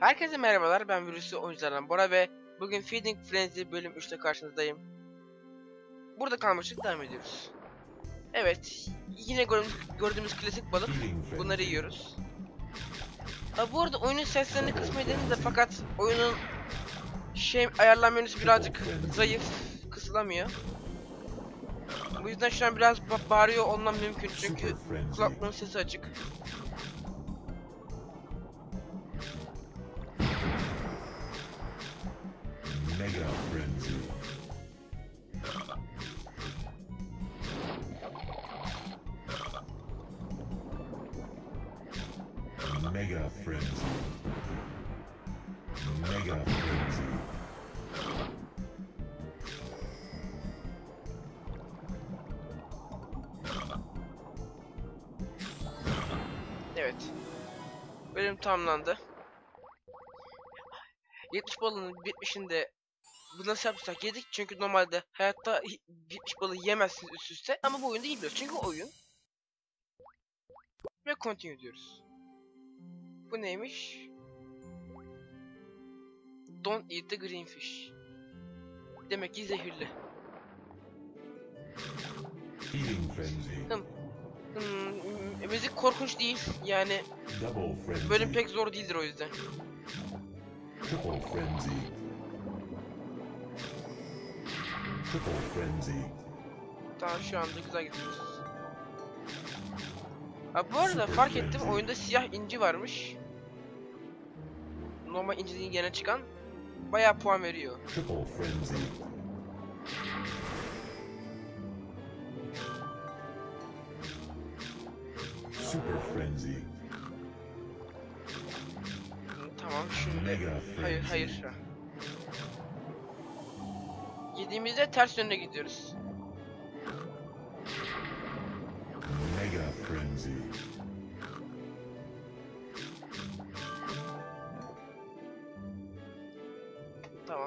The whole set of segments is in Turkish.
Herkese merhabalar ben virüsü oyunculardan Bora ve bugün Feeding Frenzy bölüm 3'te karşınızdayım. Burada kalmıştık devam ediyoruz. Evet yine gördüğümüz, klasik balık bunları yiyoruz. Ha, bu arada oyunun seslerini kısmayı denedim de fakat oyunun şey ayarlama menüsü birazcık zayıf kısılamıyor. Bu yüzden şu an biraz ba- bağırıyor olmam mümkün çünkü kulaklığın sesi açık. Evet. Bölüm tamamlandı. 70 balığın 70'inde bu nasıl yapsak yedik çünkü normalde hayatta 70 balığı yemezsiniz üst üste ama bu oyunda yiyoruz çünkü oyun. Ve continue diyoruz. Bu neymiş? Don't eat the green fish. Demek ki zehirli. Frenzy. Hmm, müzik korkunç değil yani bölüm pek zor değildir o yüzden. Triple Frenzy. Triple Frenzy. Tamam şu anda güzel gidiyoruz. Ha bu arada fark ettim oyunda siyah inci varmış. Normal inci değil gene çıkan bayağı puan veriyor. Super Frenzy. Tamam şimdi Mega hayır hayır. Yediğimizde ters yönde gidiyoruz. Mega Frenzy.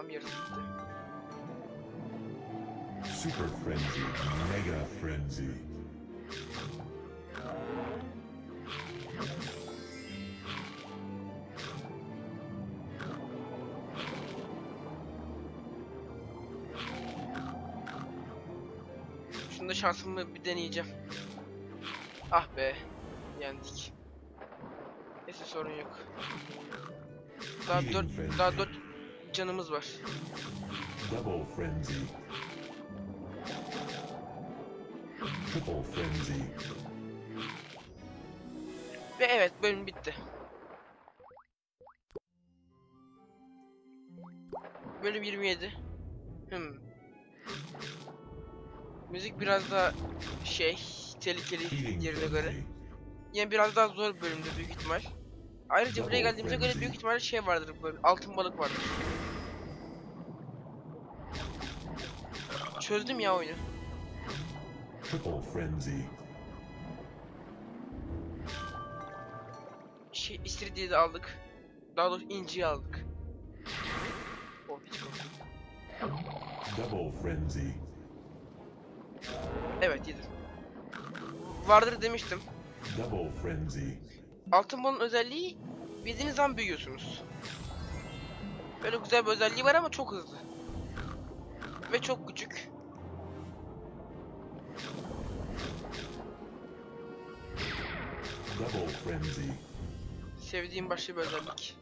Tamam yarısı bitti. Super Frenzy. Mega Frenzy. Şunda şansımı bir deneyeceğim. Ah be. Yendik. Neyse sorun yok. Daha dört, daha canımız var. Double Frenzy. Triple Frenzy. Ve evet bölüm bitti. Bölüm 27. Hmm. Müzik biraz daha şey tehlikeli yerine göre. Yani biraz daha zor bir bölümdü büyük ihtimal. Ayrıca buraya geldiğimize göre büyük ihtimalle şey vardır böyle altın balık vardır. Çözdüm ya oyunu. Triple Frenzy. Şey istiridyeyi de aldık. Daha doğrusu inciyi aldık. Oh. Double Frenzy. Evet yedim. Vardır demiştim. Double Frenzy. Altın balın özelliği bildiğiniz zaman büyüyorsunuz. Böyle güzel bir özelliği var ama çok hızlı. Ve çok küçük. Sevdiğim başka bir özellik.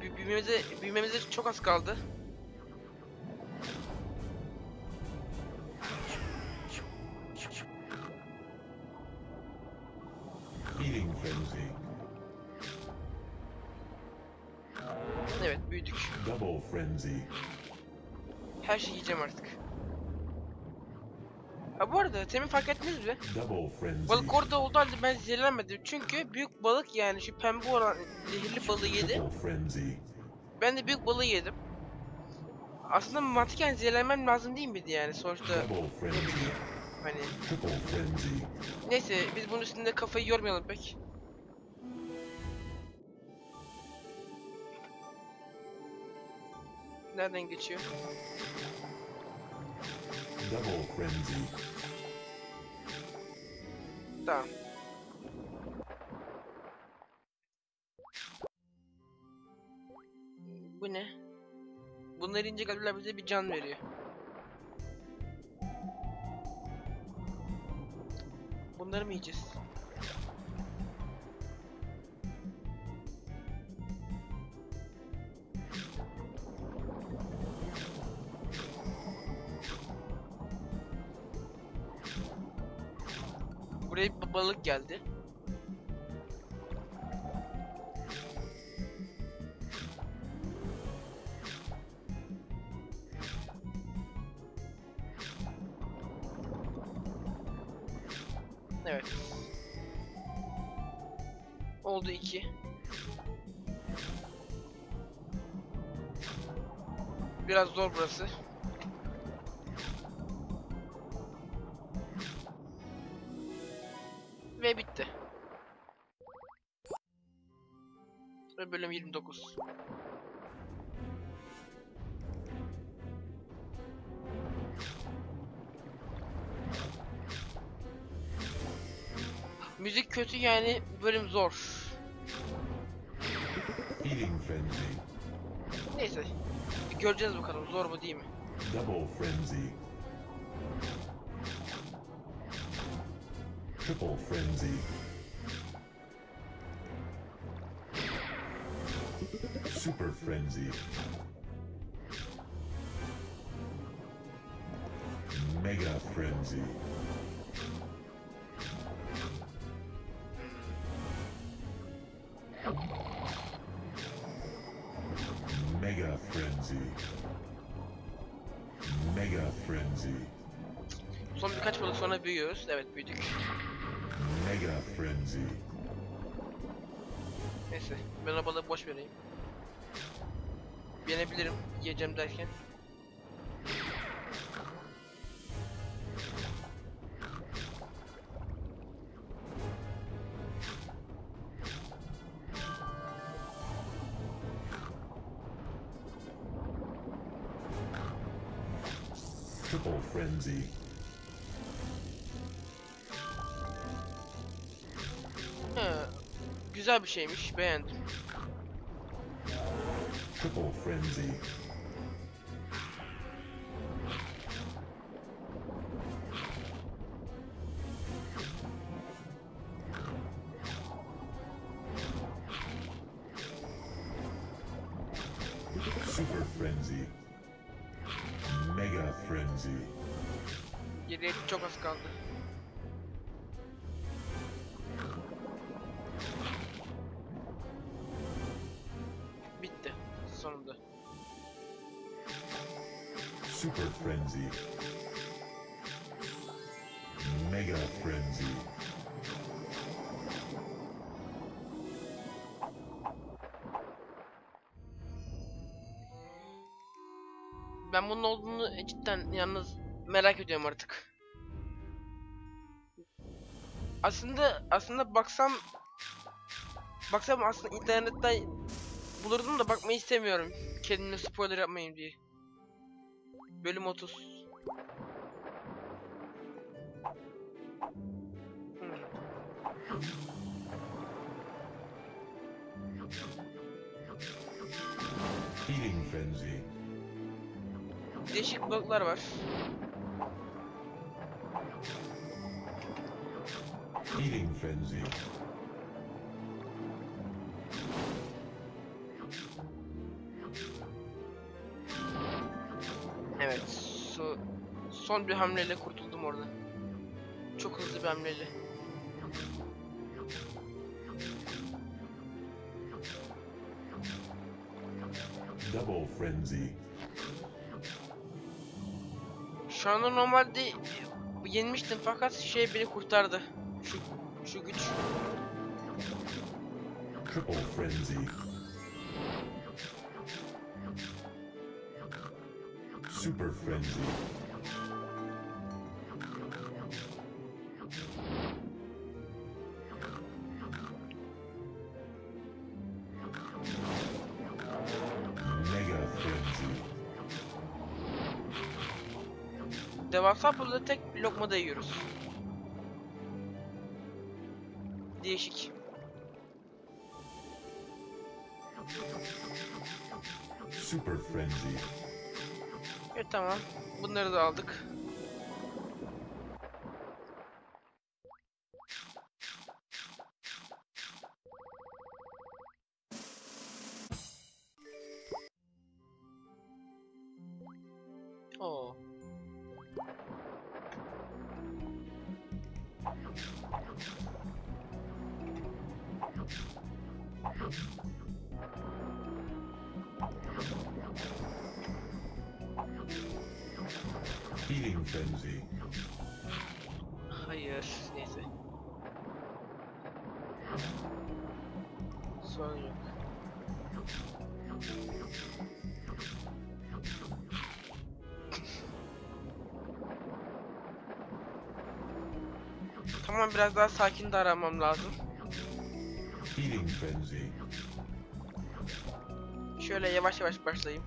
Bü- Büyümemize, büyümemize çok az kaldı. Frenzy. Her şeyi yiyeceğim artık. Ha bu arada temin fark ettiniz mi? Balık orada oldu halde ben zehirlenmedim. Çünkü büyük balık yani şu pembe olan zehirli balığı yedi. Ben de büyük balığı yedim. Aslında mantıken zehirlenmem lazım değil miydi yani sonuçta hani. Neyse biz bunun üstünde kafayı yormayalım pek. Nereden geçiyor? Double frenzy. Tamam. Bu ne? Bunları ince kalpler bize bir can veriyor. Bunları mı yiyeceğiz? Buraya bir balık geldi. Evet. Oldu iki. Biraz zor burası. 29. Müzik kötü yani bölüm zor. Neyse. Göreceğiz bakalım zor mu değil mi? Double frenzy. Triple frenzy. Super frenzy. Mega frenzy. Mega frenzy. Mega frenzy. Son birkaç balık sonra büyüyoruz. Evet büyüdük. Mega frenzy. Neyse ben o balığı boş vereyim. Yenebilirim yiyeceğim derken. Triple frenzy. He, güzel bir şeymiş beğendim. Triple frenzy. Super frenzy. Mega frenzy. Geriye çok az kaldı. Ben bunun olduğunu cidden yalnız merak ediyorum artık. Aslında aslında baksam baksam aslında internetten bulurdum da bakmayı istemiyorum. Kendime spoiler yapmayayım diye. Bölüm 30. Hmm. Frenzy. Değişik balıklar var. Eating frenzy. Evet. Su, son bir hamleyle kurtuldum orada. Çok hızlı bir hamleyle. Double frenzy. Şu anda normalde yenmiştim fakat şey beni kurtardı. Şu şu güç. Triple frenzy. Super frenzy. Devasa balığı tek bir lokmada yiyoruz. Değişik. Super Frenzy. Evet tamam. Bunları da aldık. Tamam biraz daha sakin davranmam lazım. Eating Frenzy. Şöyle yavaş yavaş başlayayım.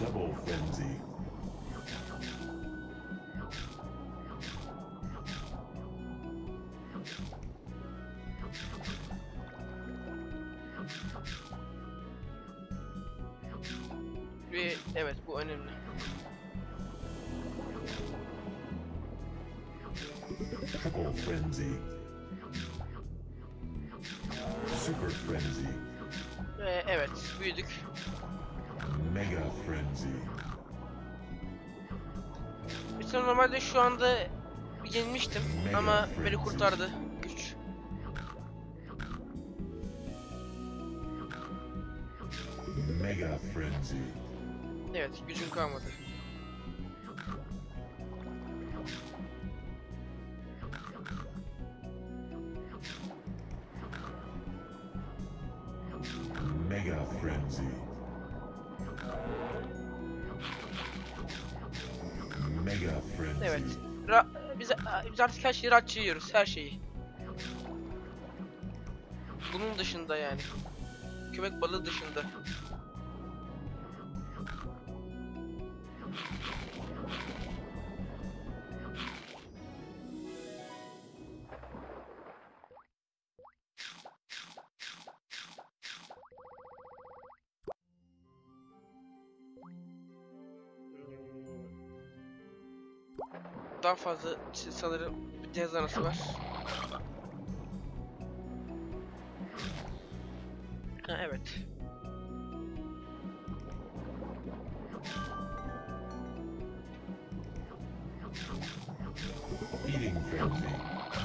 Double Frenzy. Mesela normalde şu anda yenilmiştim Mega ama beni kurtardı güç. Mega Frenzy. Evet gücüm kalmadı. Şeyi rahatça yiyoruz her şeyi. Bunun dışında yani. Köpek balığı dışında. Daha fazla ç- sanırım bir deniz anası var. Ha evet. Eating Frenzy.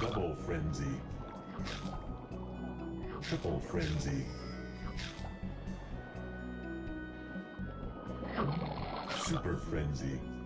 Double Frenzy. Triple Frenzy. Super Frenzy.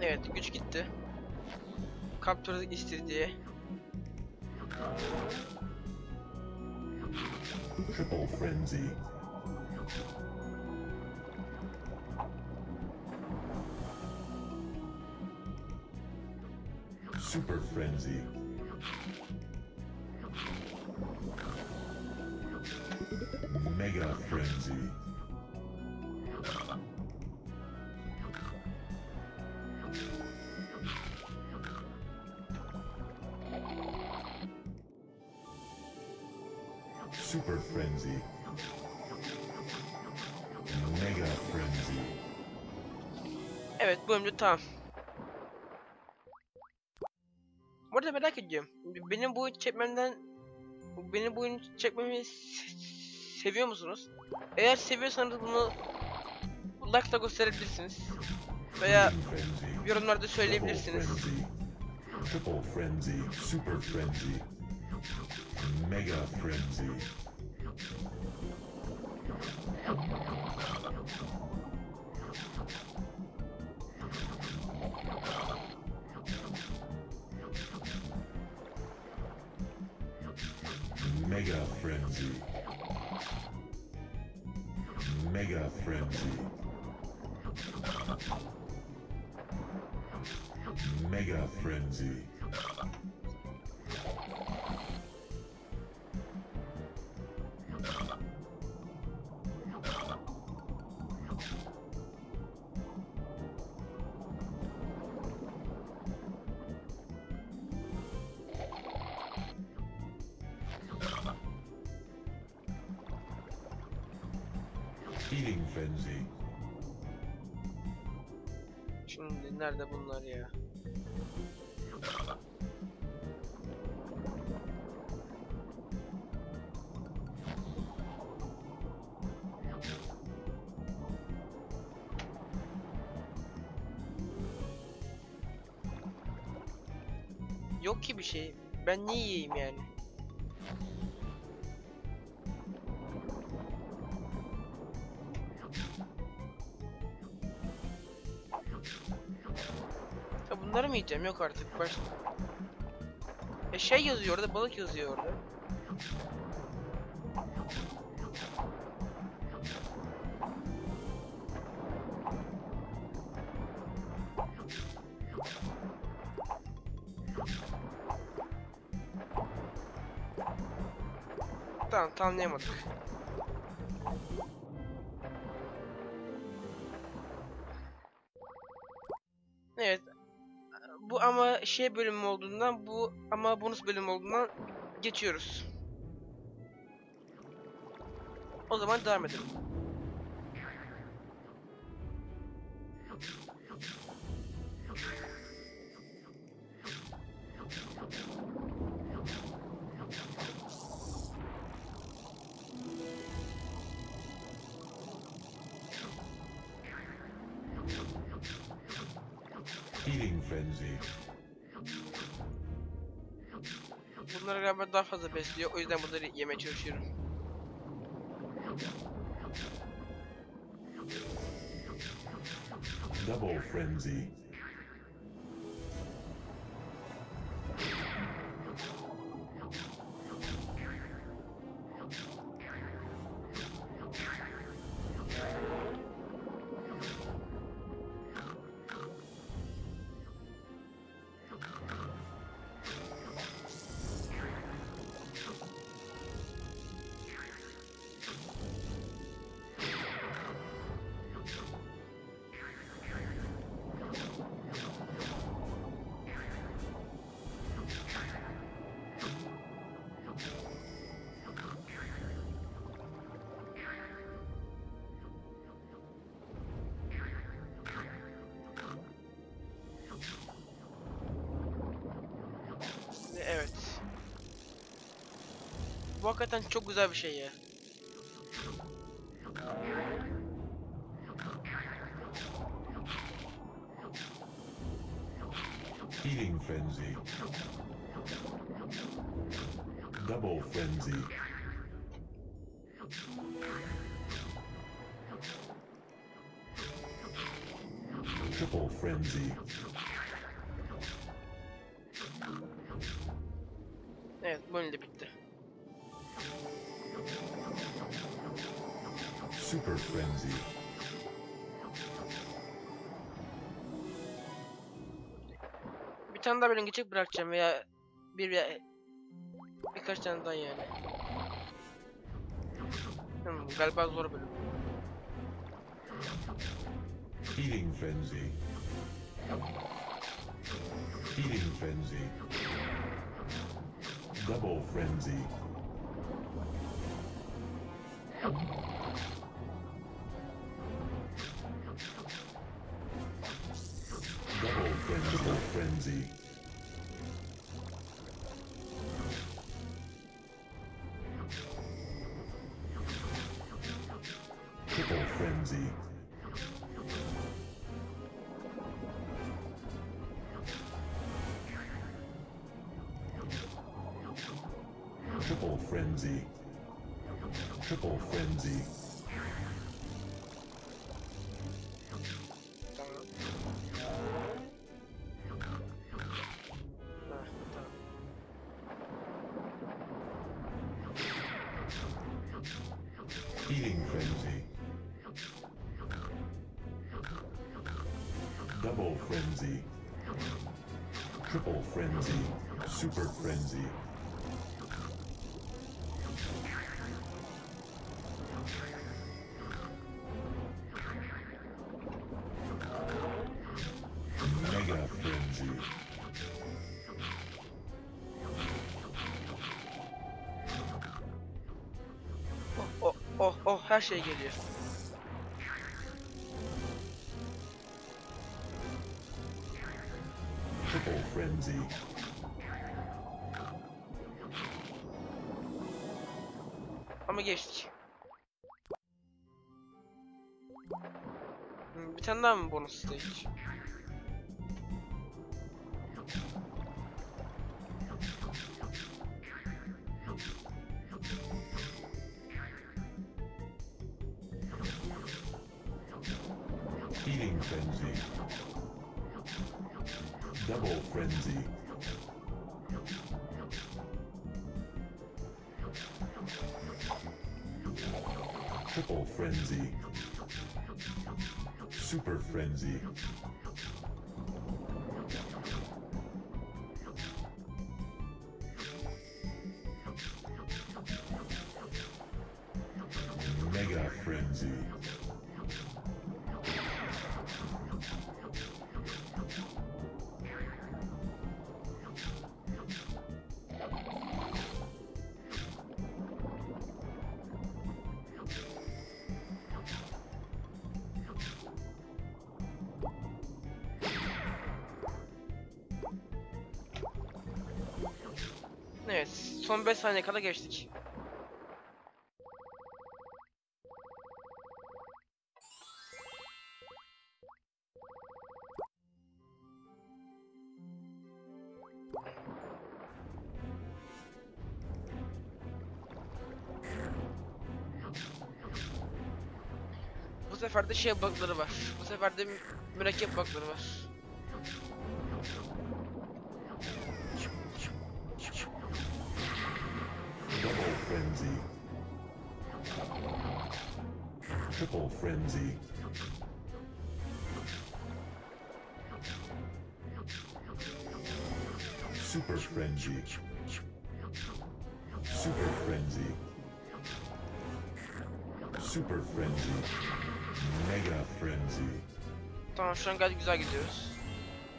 Evet güç gitti. Kaptırdık diye. Triple Frenzy. Super Frenzy. Mega Frenzy. Bölümde tamam. Bu arada merak ediyorum. Benim bu çekmemden benim bu oyunu çekmemi se- seviyor musunuz? Eğer seviyorsanız bunu like da gösterebilirsiniz. Veya yorumlarda söyleyebilirsiniz. Triple Frenzy. Super Frenzy. Mega Frenzy. Eating frenzy. Şimdi nerede bunlar ya? Yok ki bir şey. Ben niye yiyeyim yani? Yiyeceğim? Yok artık. Baş... E şey yazıyor orada, balık yazıyor orada. Tamam, tamamlayamadık. Şey bölümü olduğundan bu ama bonus bölüm olduğundan geçiyoruz. O zaman devam edelim. Eating frenzy. Bunları galiba daha fazla besliyor. O yüzden bunları yemeye çalışıyorum. Double frenzy. Hakikaten çok güzel bir şey ya. Eating frenzy. Double frenzy. Triple frenzy. Super frenzy. Bir tane daha bölüm geçecek bırakacağım veya bir veya birkaç tane daha yani. Hmm, galiba zor bölüm. Eating frenzy. Eating frenzy. Double frenzy. Double frenzy. Triple frenzy. Triple frenzy. Triple frenzy. Triple frenzy. Super frenzy. Mega frenzy. Oh oh oh her şey geliyor. Hmm, Bir tane daha mı bonus stage? Feeding frenzy. Double frenzy. Super frenzy. Son 5 saniye kala geçtik. Bu sefer de şey bug'ları var. Bu sefer de mü- mürekkep bug'ları var. Triple frenzy. Super frenzy. Super frenzy. Super frenzy. Mega frenzy. Tamam şu an gayet güzel gidiyoruz.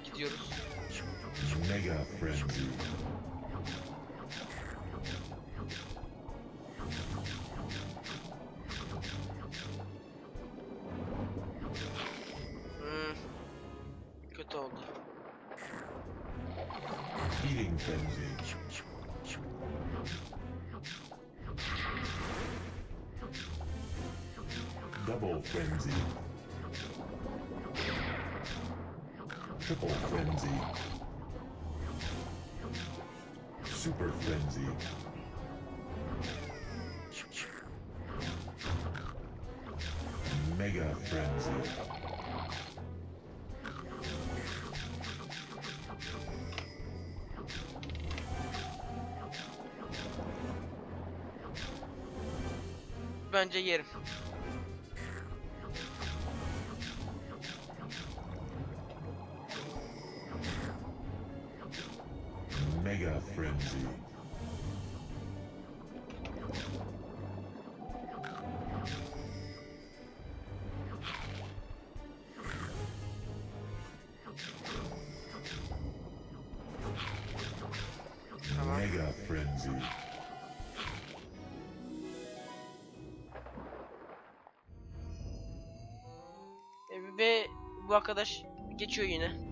Gidiyoruz. Mega frenzy. Double frenzy. Triple frenzy. Super frenzy. Mega frenzy. Bence yerim. Frenzy. Ve bu arkadaş geçiyor yine.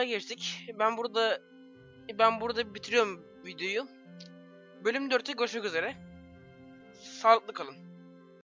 Balığa geçtik. Ben burada ben burada bitiriyorum videoyu. Bölüm 4'te görüşmek üzere. Sağlıklı kalın.